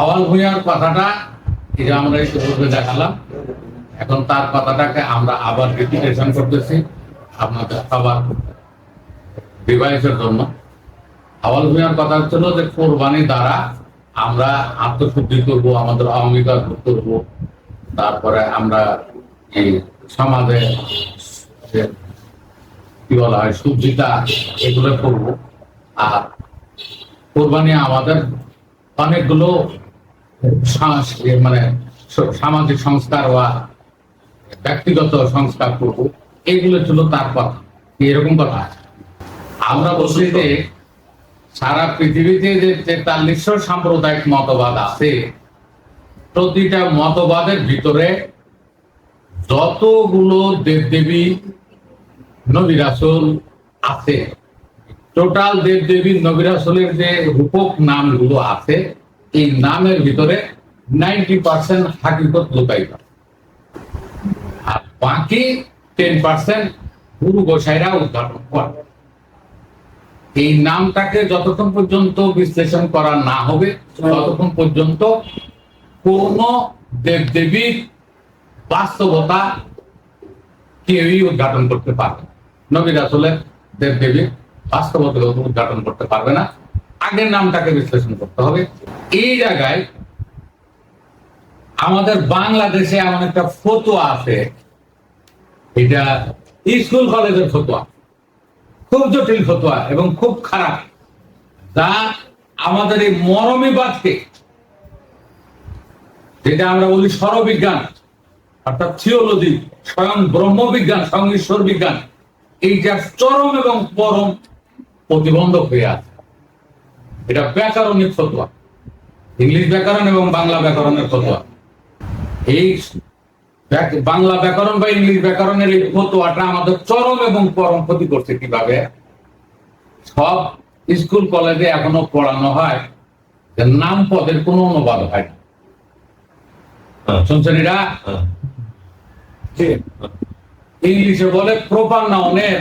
আওয়াল ভূঁইয়ার কথাটা এই যে আমরা একটু পূর্বে দেখালাম। এখন তার কথাটাকে আমরা আবার রিপিটেশন করতেছি। আপনাদের আবার ডিভাইসের জন্য। আওয়াল ভূঁইয়ার কথা হচ্ছিল যে, কোরবানি দ্বারা আমরা আত্মশুদ্ধি করব, আমাদের অহমিকার করব। তারপরে আমরা এই সমাজে কি বলা হয় সবজিটা এগুলো করব। আর কোরবানি আমাদের অনেকগুলো মানে সামাজিক সংস্কার বা ব্যক্তিগত সংস্কার করব এগুলো ছিল তার কথা এরকম কথা আছে। আমরা বলছি যে সারা পৃথিবীতে যে তেতাল্লিশশো সাম্প্রদায়িক মতবাদ আছে, প্রতিটা মতবাদের ভিতরে যতগুলো দেবদেবী, নবী রাসূল আছে টোটাল দেব দেবী নবিরাসলের যে রূপক নামগুলো আছে, এই নামের ভিতরে নাইনটি পার্সেন্ট হাকিকত লুকাইত আর বাকি টেন পার্সেন্ট গুরু গোসাইরা উদ্ঘাটন করে এই নামটাকে যতক্ষণ পর্যন্ত বিশ্লেষণ করা না হবে, ততক্ষণ পর্যন্ত কোন দেবদেবীর বাস্তবতা কেউই উদ্ঘাটন করতে পারবে না। নবী রাসূলের দেবদেবীর বাস্তবতা উদ্ঘাটন করতে পারবে না। আগের নামটাকে বিশ্লেষণ করতে হবে। এই জায়গায় আমাদের বাংলাদেশে এমন একটা ফতোয়া আছে। এটা স্কুল, কলেজের ফতোয়া। খুব জটিল ফতোয়া এবং খুব খারাপ। যা আমাদের এই মরমিবাদকে, যেটা আমরা বলি সরবিজ্ঞান অর্থাৎ থিওলজি, স্বয়ং ব্রহ্মবিজ্ঞান স্বয়ং ঈশ্বর বিজ্ঞান এইটা চরম এবং পরম প্রতিবন্ধক হয়ে আছে। এটা ব্যাকরণিক ফতোয়া। ইংলিশ ব্যাকরণ এবং বাংলা ব্যাকরণের ফতোয়া। এই বাংলা ব্যাকরণ বা ইংলিশ ব্যাকরণের এই ফতোয়াটা আমাদের চরম এবং পরম ক্ষতি করছে কীভাবে? সব স্কুল কলেজে এখনও পড়ানো হয় যে নাম পদের কোনো অনুবাদ হয় না। শুনছেন এটা? ইংলিশে বলে প্রপার নাউনের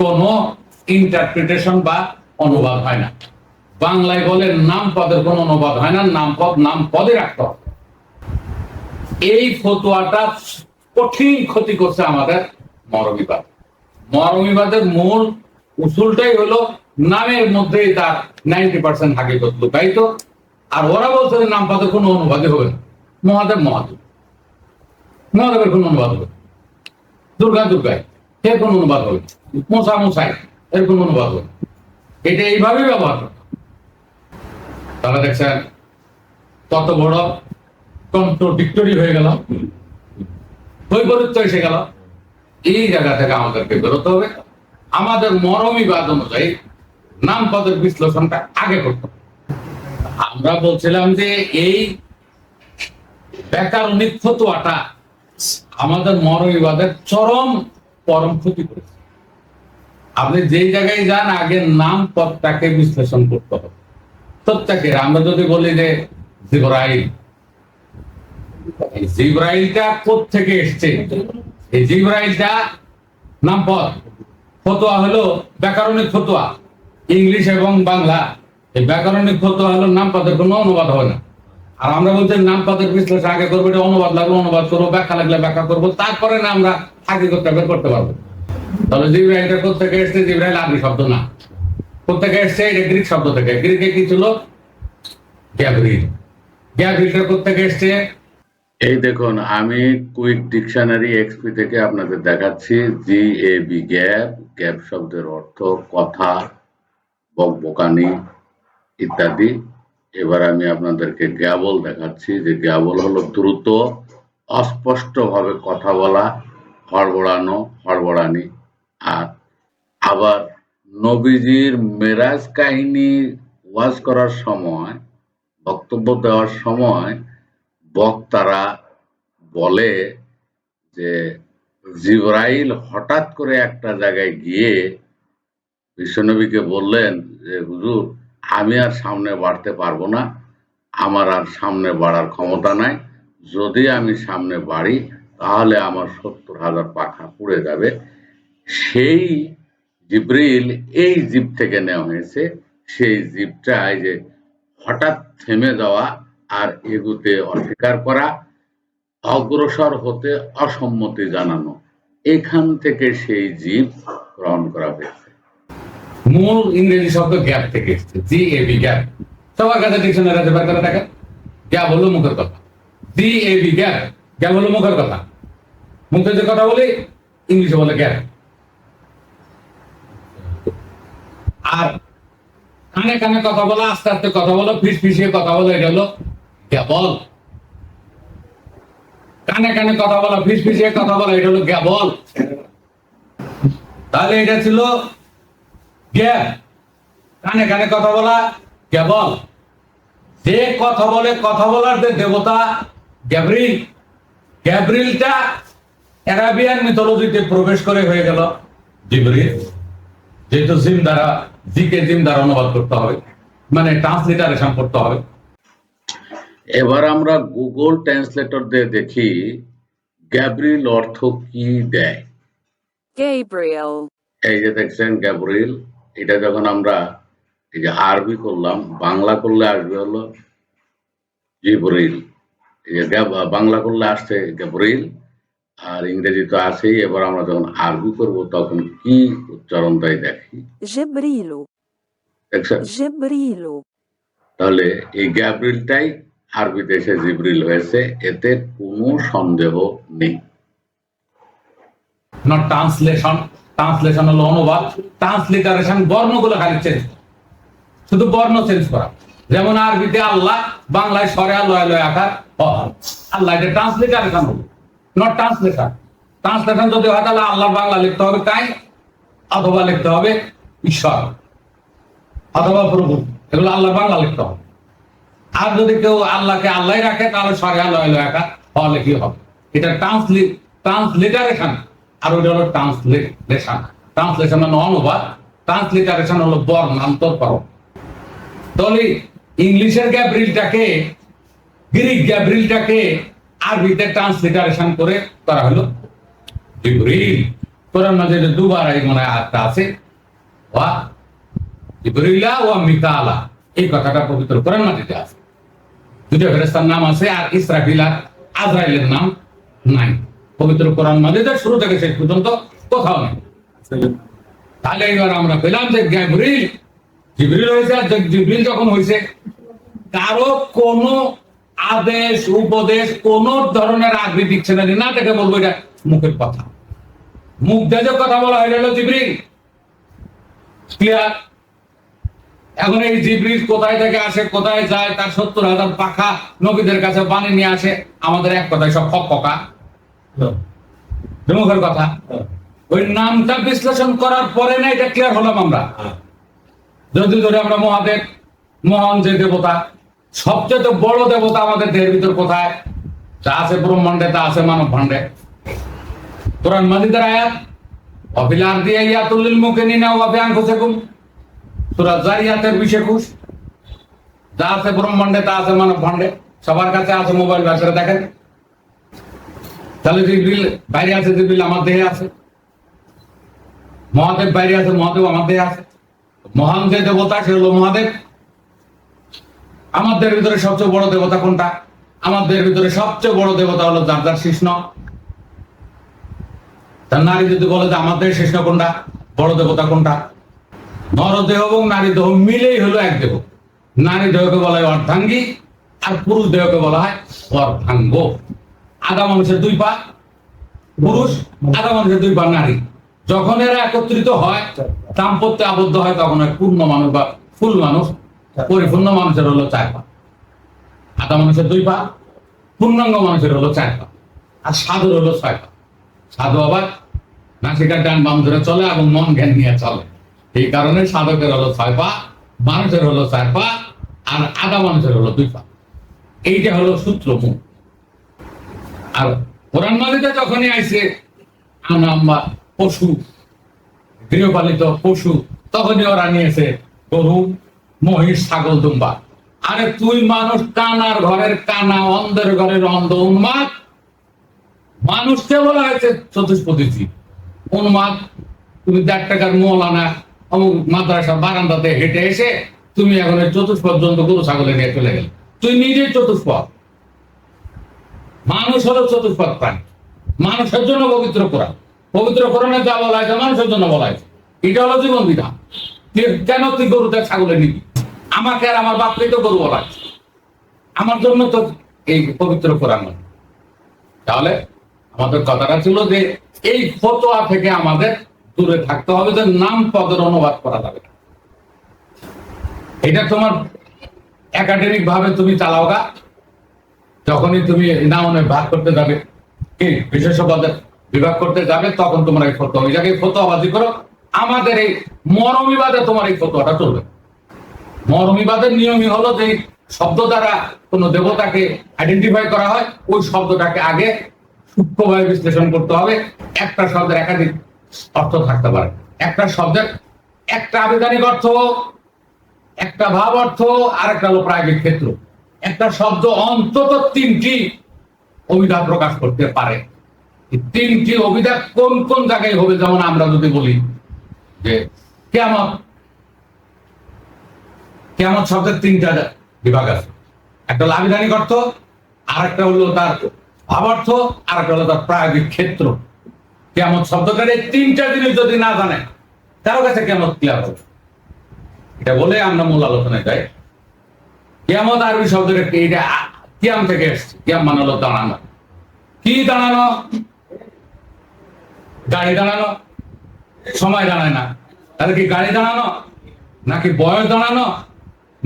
কোন ইন্টারপ্রিটেশন বা অনুবাদ হয় না। বাংলায় বলে নাম পদের কোন অনুবাদ হয় না, নাম পদ, নাম পদে রাখতে হবে। এই ফতোয়াটা কঠিন ক্ষতি করছে আমাদের মরমিবাদ মরমিবাদের মূল উসুলটাই হলো নামের মধ্যেই তার নাইনটি পার্সেন্ট হাকিকত তো আর ওরা বলছে নাম পদের কোনো অনুবাদই হবে না। মহাদেব মহাদেব। মহাদেবের কোন অনুবাদ হবে দুর্গা দুর্গায় এর কোন অনুবাদ হবে। মশা মশাই এর কোন অনুবাদ হবে এটা এইভাবেই ব্যবহার। তাহলে দেখছেন কত বড় কন্ট্রোডিক্টরি হয়ে গেল বৈপরীত্য এসে গেল। এই জায়গা থেকে আমাদেরকে বেরোতে হবে। আমাদের মরমিবাদ অনুযায়ী নাম পদের বিশ্লেষণটা আগে করতে আমরা বলছিলাম যে এই ব্যাকরণিক ফতোয়াটা আমাদের মরমিবাদের চরম পরম ক্ষতি করেছে। আপনি যেই জায়গায় যান আগে নাম পদটাকে বিশ্লেষণ করতে হবে। প্রত্যেকের আমরা যদি বলি যে জিব্রাইল জিব্রাইলটা থেকে এসছে? এই জিব্রাইলটা নাম পদ। ফতোয়া হলো ব্যাকরণিক ফতোয়া, ইংলিশ এবং বাংলা। এই ব্যাকরণিক ফতোয়া হলো নাম পদের, কোনো অনুবাদ হয় না। আর আমরা বলছি নাম পদের বিশ্লেষণ আগে করব, এটা অনুবাদ লাগল অনুবাদ করব, ব্যাখ্যা লাগলে ব্যাখ্যা করব, তারপরে না আমরা হাকিকতটা বের করতে পারব। তাহলে জিব্রাইলটা কোথেকে এসছে জিব্রাইল আরবি শব্দ না। কোথেকে এসছে, এটা গ্রিক শব্দ থেকে। গ্রিকে কি ছিল? গ্যাব্রিল গ্যাব্রিলটা কোথেকে এসছে। এই দেখুন, আমি কুইক ডিকশনারি এক্সপি থেকে আপনাদের দেখাচ্ছি G A B gap gap শব্দের অর্থ কথা বকবকানি ইত্যাদি। এবার আমি আপনাদেরকে গ্যাবল দেখাচ্ছি, যে গ্যাবল হলো দ্রুত, অস্পষ্টভাবে কথা বলা, হড়বড়ানো, হড়বড়ানি। আর আবার নবীজির মেরাজ কাহিনী ওয়াজ করার সময়, বক্তব্য দেওয়ার সময় বক্তারা বলে যে জিব্রাইল হঠাৎ করে একটা জায়গায় গিয়ে বিশ্বনবীকে বললেন যে, হুজুর, আমি আর সামনে বাড়তে পারব না, আমার আর সামনে বাড়ার ক্ষমতা নাই। যদি আমি সামনে বাড়ি, তাহলে আমার সত্তর হাজার পাখা পুড়ে যাবে। সেই জিব্রিল, এই জীব থেকে নেওয়া হয়েছে। সেই জীবটা এই যে হঠাৎ থেমে যাওয়া আর এগুতে অস্বীকার করা, অগ্রসর হতে অসম্মতি জানানো, এখান থেকে সেই জীব গ্রহণ করা হয়েছে। মূল ইংরেজি শব্দ গ্যাপ থেকে এসেছে জি এ বি গ্যাপ। সবার কাছে ডিকশনারি আছে, বের করে দেখেন। গ্যাপ হলো মুখের কথা। G A B gap. Gap হলো মুখের কথা। মুখে যে কথা বলি, ইংলিশে বলে গ্যাপ। আর কানে কানে কথা বলা, আস্তে আস্তে কথা বলো, ফিস ফিসিয়ে কথা বলো, এটা হলো গ্যাবল। কানে কানে কথা বলা, ফিস ফিসিয়ে কথা বলা, এটা হলো গ্যাবল। তাহলে এটা ছিল গ্যাপ কানে কানে কথা বলা কেবল যে কথা বলে কথা বলার যে দেবতা গ্যাব্রিল, গ্যাব্রিলটা অ্যারাবিয়ান মিথোলজিতে প্রবেশ করে হয়ে গেল জিবরিল। যেহেতু জিম দ্বারা জিকে জিম দ্বারা অনুবাদ করতে হবে। মানে ট্রান্সলিটারেশন করতে হবে। এবার আমরা গুগল ট্রান্সলেটর দিয়ে দেখি গ্যাব্রিল অর্থ কি দেয়। Gabriel, এই যে দেখছেন গ্যাব্রিল এটা যখন আমরা এই যে আরবি করলাম বাংলা করলে আসবে হলো জিবরিল। এই যে বাংলা করলে আসছে গ্যাব্রিল আর ইংরেজি তো আছেই এবার আমরা যখন আরবি করব তখন কি উচ্চারণ দেয় দেখি তাহলে এই গ্যাব্রিলটাই আরবিতে এসে জিবরিল হয়েছে এতে কোনো সন্দেহ নেই। নট ট্রান্সলেশন ট্রান্সলেশন হলো অনুবাদ ট্রান্সলিটারেশন বর্ণগুলো খালি চেঞ্জ শুধু বর্ণ চেঞ্জ করা। যেমন আরবিতে আল্লাহ বাংলায় সরে লয় লয় আকার। আল্লাহ এটা ট্রান্সলিটারেশন হলো নট ট্রান্সলেশন ট্রান্সলেশন যদি হয় তাহলে আল্লাহ বাংলা লিখতে হবে তাই অথবা লিখতে হবে ঈশ্বর। অথবা প্রভু। এগুলো আল্লাহ বাংলা লিখতে হবে। আর যদি কেউ আল্লাহকে আল্লাহ রাখে, তাহলে সরে আকার হলে কি হবে? এটা ট্রান্সলি ট্রান্সলিটারেশন আর ওইটা হলো ট্রান্সলেশন ট্রান্সলেশন মানে অনুবাদ। ট্রান্সলিটারেশন হলো বর্ণান্তর করো। তাহলে ইংলিশের গ্যাব্রিলটাকে গ্রিক গ্যাব্রিলটাকে আরবিতে ট্রান্সলিটারেশন করে করা হলো। জিবরিল, কোরআন মাঝে দুবার এই মনে আয়াতটা আছে। ওয়া জিবরিলা ওয়া মিকালা, এই কথাটা পবিত্র কোরআন মাঝে আছে। দুটো ফেরেস্তার নাম আছে আর ইসরাফিল আর আজরাইলের নাম নাই। পবিত্র কোরআন মাজিদের শুরু থেকে শেষ পর্যন্ত কোথাও নেই। তাহলে এবার আমরা পেলাম যে গ্যাব্রিল জিবরিল হয়েছে আর জিবরিল যখন হয়েছে কারও কোন আদেশ উপদেশ কোন ধরনের আগ্রী দিচ্ছে না না দেখে বলব এটা মুখের কথা। মুখ দিয়ে যে কথা বলা হয়ে গেল জিবরিল। ক্লিয়ার এখন এই জিবরিল কোথায় থেকে আসে কোথায় যায় তার সত্তর হাজার পাখা নবীদের কাছে বানিয়ে নিয়ে আসে আমাদের এক কথায় সব পকা। মুখের কথা। ওই নামটা বিশ্লেষণ করার পরে না এটা ক্লিয়ার হলাম আমরা। যদি ধরে আমরা মহাদেব মহান যে দেবতা সবচেয়ে বড় দেবতা আমাদের দেহের ভিতর কোথায়? যা আছে ব্রহ্মাণ্ডে, তা আছে মানব ভাণ্ডে কোরআন মাজিদের আয়াত অফিলার দিয়ে ইয়াতুল্লিল মুখে নিনা ওয়াফি আনফুসাকুম। সূরা জারিয়াতের বিশ একুশ। যা আছে ব্রহ্মাণ্ডে, তা আছে মানব ভাণ্ডে সবার কাছে আছে মোবাইল ব্যবসাটা দেখেন। তাহলে জিবরিল বাইরে আছে, জিবরিল আমার দেহে আছে। মহাদেব বাইরে আছে, মহাদেব আমার দেহে আছে। মহান যে দেবতা, সে হলো মহাদেব। আমাদের ভিতরে সবচেয়ে বড় দেবতা কোনটা? আমাদের ভিতরে সবচেয়ে বড় দেবতা হলো যার যার কৃষ্ণ। তার নারী যদি বলে যে আমাদের কৃষ্ণ কোনটা? বড় দেবতা কোনটা? নরদেহ এবং নারী দেহ মিলেই হলো এক দেহ নারী দেহকে বলা হয় অর্ধাঙ্গী আর পুরুষ দেহকে বলা হয় অর্ধাঙ্গ। আধা মানুষের দুই পা পুরুষ, আধা মানুষের দুই পা নারী। যখন এরা একত্রিত হয়, দাম্পত্যে আবদ্ধ হয়, তখন হয় পূর্ণ মানুষ বা ফুল মানুষ। পরিপূর্ণ মানুষের হলো চার পা। আধা মানুষের দুই পা, পূর্ণাঙ্গ মানুষের হলো চার পা, আর সাধুর হলো ছয় পা। সাধু আবার নাসিকার ডান বাম ধরে চলে এবং মন জ্ঞান নিয়ে চলে। এই কারণে সাধকের হলো ছয় পা, মানুষের হলো চার পা, আর আধা মানুষের হলো দুই পা। এইটা হলো সূত্র মূল। আর কোরআন মালিতে যখনই আইসে আনাম্বা পশু, গৃহপালিত পশু, তখনই ওরা নিয়েছে গরু মহিষ, ছাগল, দুম্বা। আরে তুই মানুষ, কানার ঘরের কানা, অন্ধের ঘরের অন্ধ উন্মাদ। মানুষকে বলা হয়েছে চতুষ্পতি উন্মাদ, তুমি দেড় টাকার মৌলানা, অমুক মাদ্রাসা বারান্দাতে হেঁটে এসে তুমি এখন চতুষ্পদ জন্তু, গরু, ছাগলে নিয়ে চলে গেলে। তুই নিজেই চতুষ্পদ। মানুষ হলো চতুষ্পদ প্রাণী। মানুষের জন্য পবিত্র কোরআন। পবিত্র কোরআনে যা বলা হয়েছে, মানুষের জন্য বলা হয়েছে। এটা হলো জীবন বিধান। কেন তুই গরুতে ছাগলে নিবি? আমাকে আর আমার বাপকে তো গরু বলা আমার জন্য তো এই পবিত্র কোরআন। তাহলে আমাদের কথাটা ছিল যে এই ফতোয়া থেকে আমাদের দূরে থাকতে হবে যে নাম পদের অনুবাদ করা যাবে। এটা তোমার একাডেমিক ভাবে তুমি চালাও গা। যখনই তুমি নামনে ভাগ করতে যাবে, কি বিশেষ বিভাগ করতে যাবে, তখন তোমার এই ফটো ওই জায়গায় ফতোয়াবাজি করো। আমাদের এই মরমিবাদে তোমার এই ফতোয়াটা চলবে। মরমিবাদের নিয়মই হলো যে শব্দ দ্বারা কোনো দেবতাকে আইডেন্টিফাই করা হয়, ওই শব্দটাকে আগে সূক্ষ্মভাবে বিশ্লেষণ করতে হবে। একটা শব্দের একাধিক অর্থ থাকতে পারে। একটা শব্দের একটা আবেদনিক অর্থ, একটা ভাব অর্থ আর একটা হলো প্রায়োগিক ক্ষেত্র। একটা শব্দ অন্তত তিনটি অভিধা প্রকাশ করতে পারে। তিনটি অভিধা কোন কোন জায়গায় হবে, যেমন আমরা যদি বলি যে কেমন কেমন শব্দের তিনটা বিভাগ আছে। একটা হলো আবিধানিক অর্থ আর একটা হলো তার ভাবার্থ আর একটা হলো তার প্রায়োগিক ক্ষেত্র। কেমন শব্দটার এই তিনটা জিনিস যদি না জানে, কারও কাছে কেমন ক্লিয়ার হবে এটা বলে আমরা মূল আলোচনায় যাই। কিয়ামত আরবি শব্দের একটি এটা কিয়াম থেকে এসছে। কিয়াম মানে হলো দাঁড়ানো। কি দাঁড়ানো? গাড়ি দাঁড়ানো? সময় দাঁড়ায় না। তাহলে কি গাড়ি দাঁড়ানো? নাকি বয়স দাঁড়ানো?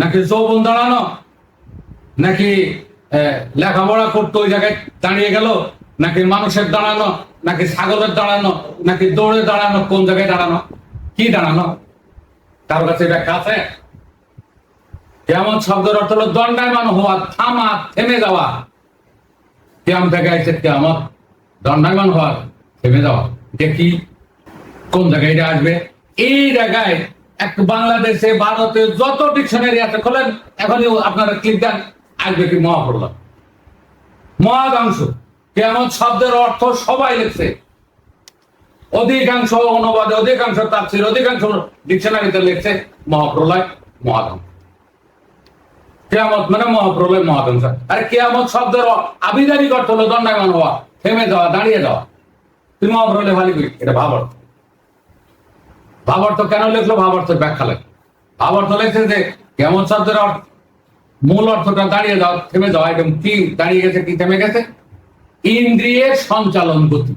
নাকি যৌবন দাঁড়ানো? নাকি লেখাপড়া করতে ওই জায়গায় দাঁড়িয়ে গেল? নাকি মানুষের দাঁড়ানো? নাকি ছাগলের দাঁড়ানো? নাকি দৌড়ে দাঁড়ানো? কোন জায়গায় দাঁড়ানো? কি দাঁড়ানো? কার কাছে ব্যাখ্যা আছে কেমন শব্দের অর্থ হলো দণ্ডায়মান হওয়া, থামা, থেমে যাওয়া। কেমন থেকে আছে কেমন দণ্ডায়মান হওয়া, থেমে যাওয়া। কি? কোন জায়গায় এটা আসবে? এই জায়গায় বাংলাদেশে ভারতে যত ডিকশনারি আছে খোলেন, এখনই আপনারা ক্লিক দেন, আসবে কি মহাপ্রদান মহাদাংশ কেমন শব্দের অর্থ সবাই লিখছে। অধিকাংশ অনুবাদে অধিকাংশ তাফসির, অধিকাংশ ডিকশনারিতে লিখছে মহাপ্রলয় মহাধ্বংস কেয়ামত মানে মহাপ্রলয় মহাধ্বংস আরে কেয়ামত শব্দের আবিধানিক অর্থ হলো দণ্ডায়মান হওয়া, থেমে যাওয়া, দাঁড়িয়ে যাওয়া। তুমি মহাপ্রলয় এটা ভাবার্থ ভাবার্থ কেন লিখলো? ভাবার্থের ব্যাখ্যা লেখ ভাবার্থ লিখছে যে, কেমন শব্দের অর্থ? মূল অর্থটা দাঁড়িয়ে যাওয়া থেমে যাওয়া একদম কি দাঁড়িয়ে গেছে, কি থেমে গেছে? ইন্দ্রিয়ের সঞ্চালন গতি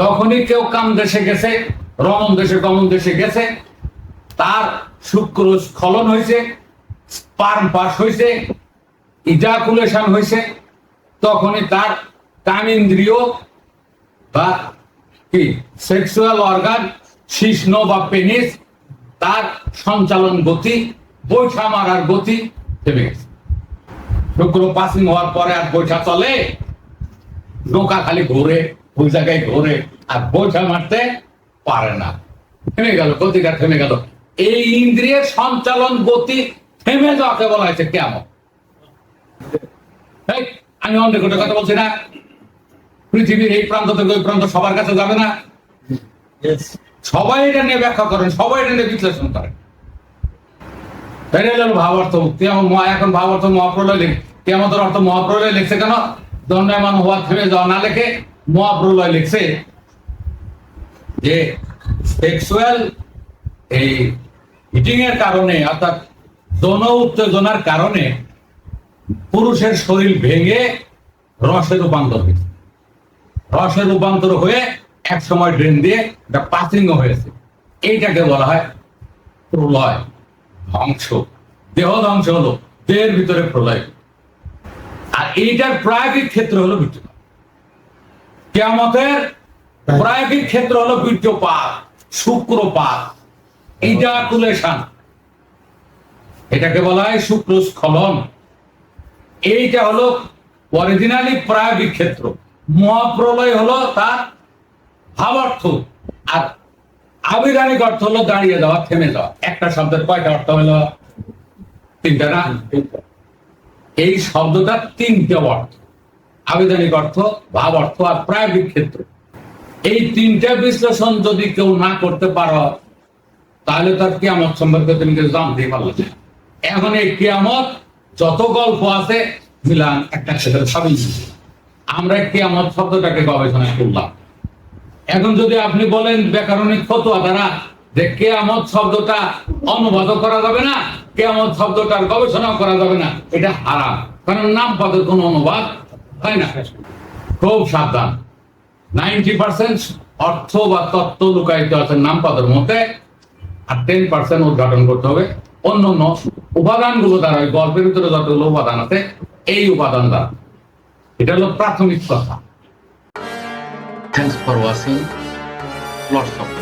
যখনই কেউ কাম দেশে গেছে রমন দেশে, গমন দেশে গেছে, তার শুক্র স্খলন হয়েছে স্পার্ম পাস হয়েছে ইজাকুলেশন হয়েছে তখনই তার কামিন্দ্রিয় বা কি, সেক্সুয়াল অর্গান শিষ্ণ বা পেনিস, তার সঞ্চালন গতি, বৈঠা মারার গতি থেমে গেছে। শুক্র পাসিং হওয়ার পরে আর বৈঠা চলে। নৌকা খালি ঘুরে, ওই জায়গায় ঘুরে, আর বোঝা মারতে পারে না। থেমে গেল, গতিটা থেমে গেল। এই ইন্দ্রিয়ের সঞ্চালন গতি থেমে যাওয়াকে বলা হয়েছে কেমন আমি অন্য কোনো কথা বলছি না। পৃথিবীর এই প্রান্ত থেকে ওই প্রান্ত সবার কাছে যাবে না। সবাই এটা নিয়ে ব্যাখ্যা করেন, সবাই এটা নিয়ে বিশ্লেষণ করেন। ভাবার্থ এখন ভাবার্থ মহাপ্রলয় লিখ অর্থ মহাপ্রলয় লিখছে কেন? দণ্ডায়মান হওয়া থেমে যাওয়া না লিখে মহাপ্রলয় লিখছে যে সেক্সুয়াল এই হিটিং এর কারণে, অর্থাৎ যৌন উত্তেজনার কারণে পুরুষের শরীর ভেঙে রসে রূপান্তর হয়েছে। রসে রূপান্তর হয়ে এক সময় ড্রেন দিয়ে এটা পাসিং হয়েছে। এইটাকে বলা হয় প্রলয়, ধ্বংস। দেহ ধ্বংস হলো, দেহের ভিতরে প্রলয়। আর এইটার প্রায়োগিক ক্ষেত্র হলো বীর্যপাত কেয়ামতের প্রায়োগিক ক্ষেত্র হলো বীর্যপাত, শুক্রপাত। ইজাকুলেশন এটাকে বলা হয় শুক্র স্খলন এইটা হলো অরিজিনালি প্রায়োগিক ক্ষেত্র। মহাপ্রলয় হলো তার ভাবার্থ আর আবিধানিক অর্থ হলো দাঁড়িয়ে যাওয়া, থেমে যাওয়া। একটা শব্দের কয়টা অর্থ হলো? তিনটা না? এই শব্দটা তিনটে অর্থ। আবেদনিক অর্থ, ভাব অর্থ আর প্রায়োগিক ক্ষেত্র। এই তিনটা বিশ্লেষণ যদি কেউ না করতে পারো, তাহলে তার কিয়ামত সম্পর্কে তুমি কিছু জানতেই পারলে না। এখন এই কিয়ামত, যত গল্প আছে, মিলান, একটা সেটা ভাবি আমরা কিয়ামত শব্দটাকে গবেষণা করলাম। এখন যদি আপনি বলেন ব্যাকরণিক ফতোয়া দ্বারা যে কেয়ামত শব্দটা অনুবাদ করা যাবে না, কেয়ামত শব্দটার গবেষণা করা যাবে না, এটা হারাম। কারণ নাম পদের কোনো অনুবাদ হয় না। খুব সাবধান। নাইনটি পার্সেন্ট অর্থ বা তত্ত্ব লুকায়িত আছে নাম পদের মধ্যে, আর টেন পার্সেন্ট উদ্ঘাটন করতে হবে। অন্য অন্য উপাদানগুলো দ্বারা গল্পের ভিতরে যতগুলো উপাদান আছে, এই উপাদান দ্বারা। এটা হলো প্রাথমিক কথা। Thanks for watching. Lots of